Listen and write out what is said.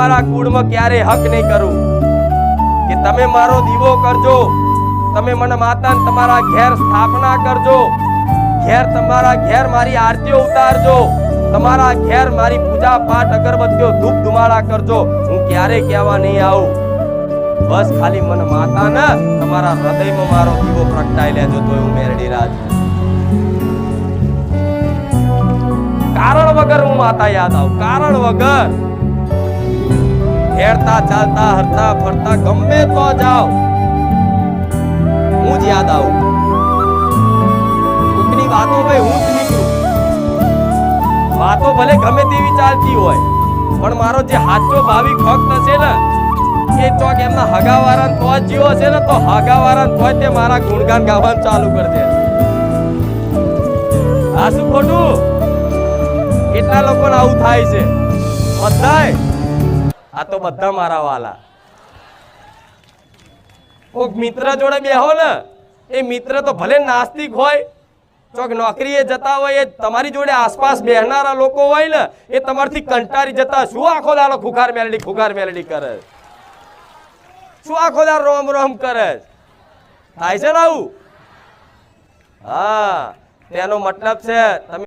મારા કુળમાં ક્યારે હક નહીં કરું. કે તમે મારો દીવો કરજો, તમે મને માતા તમારા ઘેર સ્થાપના કરજો, ઘેર તમારા ઘેર મારી આરતીઓ ઉતારજો, તમારા ઘેર મારી પૂજા પાઠ અગરબત્તીઓ ધૂપ ધુમાડા કરજો, હું ક્યારે કહેવા નહીં આવું. બસ ખાલી મને માતા ને તમારા હૃદયમાં મારો દીવો પ્રગટાઈ લેજો તો હું મેરડી રાજ. કારણ વગર હું માતા યાદ આવું, કારણ વગર. હેડતા ચાલતા, હરતા, ફરતા, ગમે તો જાઓ. હું જ યાદ આવું. કોકની વાતો ભાઈ હું જ નીકળું. વાતો ભલે ગમે તેવી ચાલતી હોય, પણ મારો જે હાચો ભાવિક ભક્ત છે ને, એ ચોક એમના હગાવાળા તો જ જીવો છે ને, તો હગાવાળા તો તે મારા ગુણગાન ગાવાનું ચાલુ કરી દે આ શું ખોટું? કેટલા લોકોને આવું થાય છે? બધાય આ તો બધા મારા વાલા. કોક મિત્ર જોડે બેહો ને, એ મિત્ર તો ભલે નાસ્તિક હોય, ચોક નોકરીએ જતા હોય, એ તમારી જોડે આસપાસ બેહનારા લોકો હોય ને, એ તમારથી કંટારી જતા શું આખો દાડો ખુખાર મેલડી ખુખાર મેલડી કરે? શું આખો દાડો રોમ રોમ કરે? થાય છે ને આવું? હા, તેનો મતલબ છે, તમે